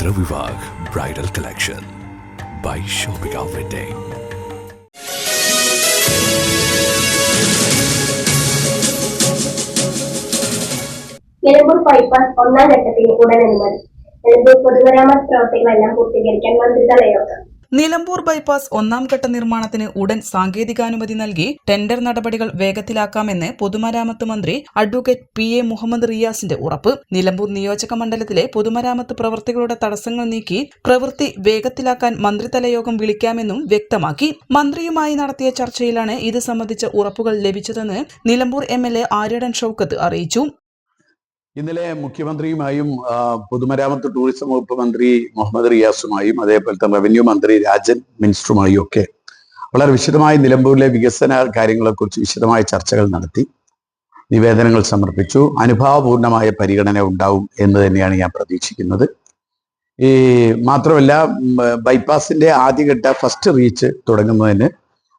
bridal collection. By shopping Wedding. Nilambur bypass ഒന്നാം ഘട്ടത്തിന് ഉടൻ അനുമതി നിലമ്പൂർ പൊതുമരാമത്ത് പ്രവർത്തികളെല്ലാം പൂർത്തീകരിക്കാൻ മന്ത്രിതല യോഗം. നിലമ്പൂർ ബൈപ്പാസ് ഒന്നാം ഘട്ട നിർമ്മാണത്തിന് ഉടൻ സാങ്കേതികാനുമതി നൽകി ടെൻഡർ നടപടികൾ വേഗത്തിലാക്കാമെന്ന് പൊതുമരാമത്ത് മന്ത്രി അഡ്വക്കേറ്റ് പി എ മുഹമ്മദ് റിയാസിന്റെ ഉറപ്പ്. നിലമ്പൂർ നിയോജക മണ്ഡലത്തിലെ പൊതുമരാമത്ത് പ്രവൃത്തികളുടെ തടസ്സങ്ങൾ നീക്കി പ്രവൃത്തി വേഗത്തിലാക്കാൻ മന്ത്രിതല യോഗം വിളിക്കാമെന്നും വ്യക്തമാക്കി. മന്ത്രിയുമായി നടത്തിയ ചർച്ചയിലാണ് ഇത് സംബന്ധിച്ച ഉറപ്പുകൾ ലഭിച്ചതെന്ന് Nilambur M L A Aryadan Shoukath അറിയിച്ചു. ഇന്നലെ മുഖ്യമന്ത്രിയുമായും പൊതുമരാമത്ത് ടൂറിസം വകുപ്പ് മന്ത്രി മുഹമ്മദ് റിയാസുമായും അതേപോലെ തന്നെ റവന്യൂ മന്ത്രി രാജൻ മിനിസ്റ്ററുമായും ഒക്കെ വളരെ വിശദമായി നിലമ്പൂരിലെ വികസന കാര്യങ്ങളെക്കുറിച്ച് വിശദമായ ചർച്ചകൾ നടത്തി. നിവേദനങ്ങൾ സമർപ്പിച്ചു. അനുഭാവപൂർണമായ പരിഗണന ഉണ്ടാവും എന്ന് തന്നെയാണ് ഞാൻ പ്രതീക്ഷിക്കുന്നത്. ഈ മാത്രമല്ല ബൈപ്പാസിന്റെ ആദ്യഘട്ട ഫസ്റ്റ് റീച്ച് തുടങ്ങുന്നതിന്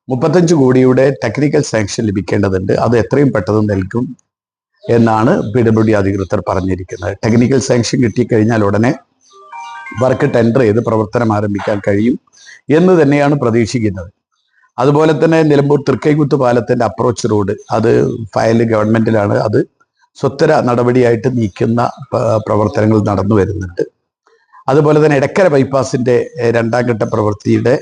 മുപ്പത്തഞ്ച് കോടിയുടെ ടെക്നിക്കൽ സാങ്ഷൻ ലഭിക്കേണ്ടതുണ്ട്. അത് എത്രയും പെട്ടെന്ന് നൽകും. എന്നാണ് പി ഡബ്ല്യു ഡി അധികൃതർ പറഞ്ഞിരിക്കുന്നത്. ടെക്നിക്കൽ സാങ്ഷൻ കിട്ടിക്കഴിഞ്ഞാൽ ഉടനെ വർക്ക് ടെൻഡർ ചെയ്ത് പ്രവർത്തനം ആരംഭിക്കാൻ കഴിയും എന്ന് തന്നെയാണ് പ്രതീക്ഷിക്കുന്നത്. അതുപോലെ തന്നെ നിലമ്പൂർ തൃക്കൈകുത്ത് പാലത്തിന്റെ അപ്രോച്ച് റോഡ് അത് ഫയൽ ഗവൺമെന്റിലാണ് അത് സ്വത്തര നടപടിയായിട്ട് നീക്കുന്ന പ്രവർത്തനങ്ങൾ നടന്നു വരുന്നുണ്ട്. അതുപോലെ തന്നെ ഇടക്കര ബൈപ്പാസിന്റെ എഹ്, രണ്ടാം ഘട്ട പ്രവൃത്തിയുടെ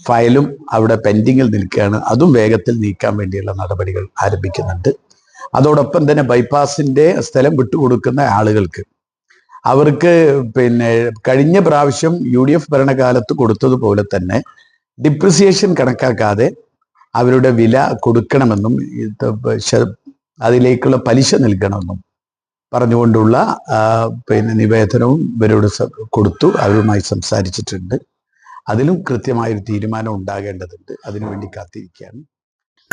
ഫയലും അവിടെ പെൻഡിങ്ങിൽ നിൽക്കുകയാണ്. അതും വേഗത്തിൽ നീക്കാൻ വേണ്ടിയുള്ള നടപടികൾ ആരംഭിക്കുന്നുണ്ട്. അതോടൊപ്പം തന്നെ ബൈപ്പാസിന്റെ സ്ഥലം വിട്ടുകൊടുക്കുന്ന ആളുകൾക്ക്. അവർക്ക് പിന്നെ കഴിഞ്ഞ പ്രാവശ്യം യു ഡി എഫ് ഭരണകാലത്ത് കൊടുത്തതുപോലെ തന്നെ ഡിപ്രിസിയേഷൻ കണക്കാക്കാതെ അവരുടെ വില കൊടുക്കണമെന്നും അതിലേക്കുള്ള പലിശ നൽകണമെന്നും പറഞ്ഞുകൊണ്ടുള്ള പിന്നെ നിവേദനവും ഇവരോട് കൊടുത്തു അവരുമായി സംസാരിച്ചിട്ടുണ്ട്. അതിലും കൃത്യമായൊരു തീരുമാനം ഉണ്ടാകേണ്ടതുണ്ട്. അതിനുവേണ്ടി കാത്തിരിക്കുകയാണ്.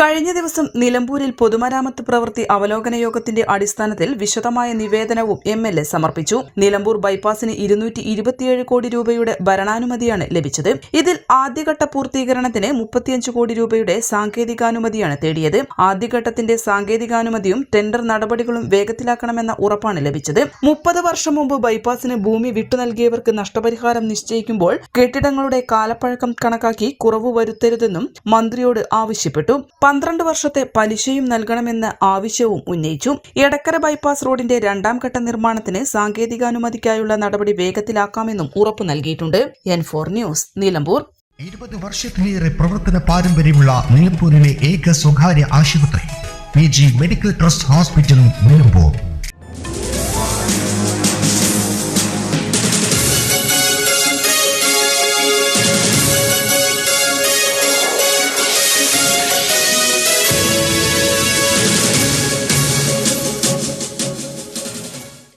കഴിഞ്ഞ ദിവസം നിലമ്പൂരിൽ പൊതുമരാമത്ത് പ്രവൃത്തി അവലോകന യോഗത്തിന്റെ അടിസ്ഥാനത്തിൽ വിശദമായ നിവേദനവും എം എൽ എ സമർപ്പിച്ചു. നിലമ്പൂർ ബൈപ്പാസിന് ഇരുന്നൂറ്റി ഇരുപത്തിയേഴ് കോടി രൂപയുടെ ഭരണാനുമതിയാണ് ലഭിച്ചത്. ഇതിൽ ആദ്യഘട്ട പൂർത്തീകരണത്തിന് മുപ്പത്തിയഞ്ച് കോടി രൂപയുടെ സാങ്കേതികാനുമതിയാണ് തേടിയത്. ആദ്യഘട്ടത്തിന്റെ സാങ്കേതികാനുമതിയും ടെൻഡർ നടപടികളും വേഗത്തിലാക്കണമെന്ന ഉറപ്പാണ് ലഭിച്ചത്. മുപ്പത് വർഷം മുമ്പ് ബൈപ്പാസിന് ഭൂമി വിട്ടു നൽകിയവർക്ക് നഷ്ടപരിഹാരം നിശ്ചയിക്കുമ്പോൾ കെട്ടിടങ്ങളുടെ കാലപ്പഴക്കം കണക്കാക്കി കുറവ് വരുത്തരുതെന്നും മന്ത്രിയോട് ആവശ്യപ്പെട്ടു. പന്ത്രണ്ട് വർഷത്തെ പലിശയും നൽകണമെന്ന ആവശ്യവും ഉന്നയിച്ചു. എടക്കര ബൈപ്പാസ് റോഡിന്റെ രണ്ടാം ഘട്ട നിർമ്മാണത്തിന് സാങ്കേതികാനുമതിക്കായുള്ള നടപടി വേഗത്തിലാക്കാമെന്നും ഉറപ്പു നൽകിയിട്ടുണ്ട്. എൻ ഫോർ ന്യൂസ് നിലമ്പൂർ ഇരുപത് വർഷത്തിലേറെ പ്രവർത്തന പാരമ്പര്യമുള്ള നിലമ്പൂരിലെ ഏക സ്വകാര്യ ആശുപത്രി P G medical trust hospital Nilambur.